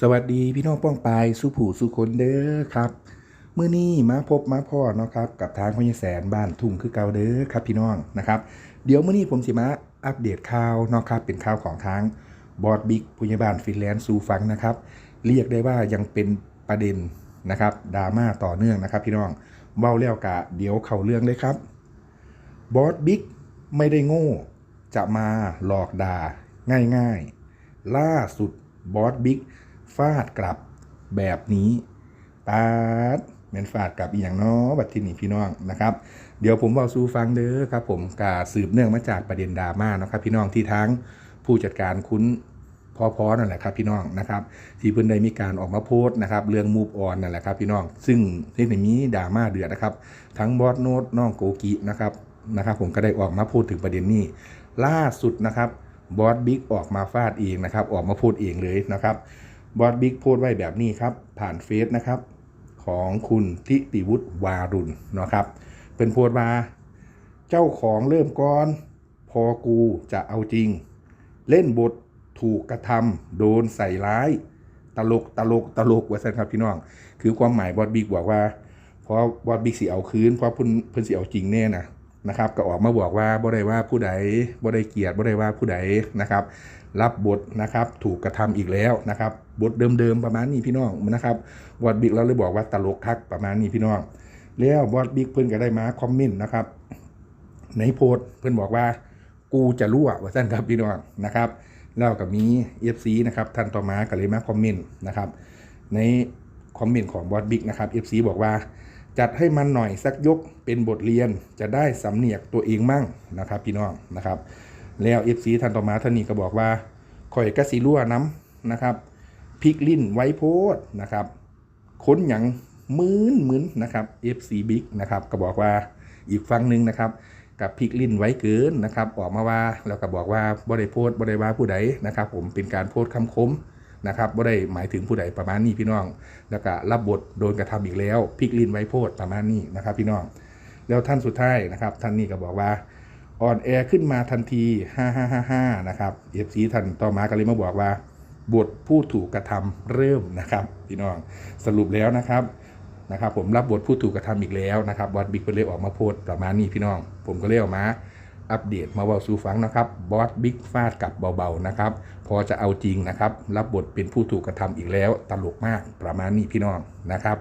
สวัสดีพี่น้องป้องปายสุผู้สุคนเด้อครับเมื่อนี้มาพบมาพ่อเนาะครับกับทางพญแสนบ้านทุ่งคือเก่าเด้อครับพี่น้องนะครับ เดี๋ยวเมื่อนี้ผมสิมาอัปเดตข่าวเนาะครับเป็นข่าวของทางบอดบิ๊กพยาบาลฟินแลนด์ซูฟังนะครับเรียกได้ว่ายังเป็นประเด็นนะครับดราม่าต่อเนื่องนะครับ พี่น้องเบ้าแล้วกะเดี๋ยวเข้าเรื่องเลยครับบอสบิ๊กไม่ได้โง่จะมาหลอกด่าง่ายๆ ล่าสุดบอสบิ๊ก ฟาดกลับแบบนี้ปาดแมนฟาดกลับอีกอย่างนาะบัดที่นี่พี่น้องนะครับ เดี๋ยวผมบอกสู่ฟังเด้อครับ ผมกาสืบเนื่องมาจากประเด็นดราม่านะครับ พี่น้องที่ทั้งผู้จัดการคุ้นพอพอนั่นแหละครับพี่น้องนะครับ ที่เพิ่อนได้มีการออกมาโพสต์นะครับ เรื่องมูฟออนนั่นแหละครับพี่น้อง ซึ่งที่ในมีดราม่าเดือดนะครับ ทั้งบอสโนตน้องโกกินะครับนะครับ ผมก็ได้ออกมาพูดถึงประเด็นนี้ ล่าสุดนะครับบอสบิ๊กออกมาฟาดเองนะครับ ออกมาพูดเองเลยนะครับ บอสบิ๊กพูดไว้แบบนี้ครับ ผ่านเฟซนะครับ ของคุณทิติวุฒิวารุณนะครับเป็นโพสต์มา เจ้าของเริ่มก่อน พอกูจะเอาจริง เล่นบทถูกกระทำโดนใส่ร้าย ตลกตลกตลกว่าสันครับพี่น้อง คือความหมายบอสบิ๊กบอกว่าเพราะบอสบิ๊กสิเอาคืน เพราะเพิ่นเพิ่นสิเอาจริงแน่นะ นะครับก็ออกมาบอกว่าบ่ได้ว่าผู้ใดบ่ได้เกลียดบ่ได้ว่าผู้ใดนะครับ รับบทนะครับถูกกระทำอีกแล้วนะครับ บทเดิมๆประมาณนี้พี่น้องนะครับบอสบิ๊กเราเลยบอกว่าตลกคักประมาณนี้พี่น้อง แล้วบอสบิ๊กเพิ่อนก็ได้มาคอมเมนต์นะครับในโพสเพิ่อนบอกว่ากูจะรั่วว่าซั่นครับพี่น้องนะครับแล้วก็มี FC นะครับท่านต่อมาก็เลยมาคอมเมนต์นะครับในคอมเมนต์ของบอสบิ๊กนะครับ FC บอกว่า จัดให้มันหน่อยสักยกเป็นบทเรียนจะได้สำเนียกตัวเองมั่งนะครับ พี่น้องนะครับ แล้ว FC ท่านต่อมาท่านนี้ก็บอกว่าข่อยกระสิรั่วน้ำนะครับพลิกลิ้นไว้โพดนะครับค้นหยังมืนมืนนะครับ FC Big นะครับก็บอกว่าอีกฟังหนึ่งนะครับ กับพลิกลิ้นไว้เกินนะครับ ออกมาว่าแล้วก็บอกว่าบ่ได้โพสต์บ่ได้ว่าผู้ใดนะครับ ผมเป็นการโพสต์คำคม นะครับบ่ได้หมายถึงผู้ใดประมาณนี้พี่น้อง แล้วก็รับบทโดนกระทำอีกแล้วพิกลิ้นไว้โพสประมาณนี้นะครับพี่น้อง แล้วท่านสุดท้ายนะครับ ท่านนี้ก็บอกว่าอ่อนแอขึ้นมาทันที5555นะครับ FC ท่านต่อมาก็เลยมาบอกว่า บทผู้ถูกกระทำเริ่มนะครับพี่น้องสรุปแล้วนะครับนะครับผมรับบทผู้ถูกกระทำอีกแล้วนะครับบอสบิ๊กก็เลยออกมาโพสประมาณนี้พี่น้อง ผมก็เลยออกมา อัปเดตมาเว่าสู่ฟังนะครับบอสบิ๊กฟาดกลับเบาๆนะครับ พอจะเอาจริงนะครับ รับบทเป็นผู้ถูกกระทำอีกแล้ว ตลกมากประมาณนี้พี่น้องนะครับ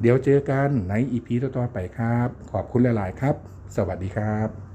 เดี๋ยวเจอกันในอีพีต่อๆไปครับ ขอบคุณหลาย ๆ ครับ สวัสดีครับ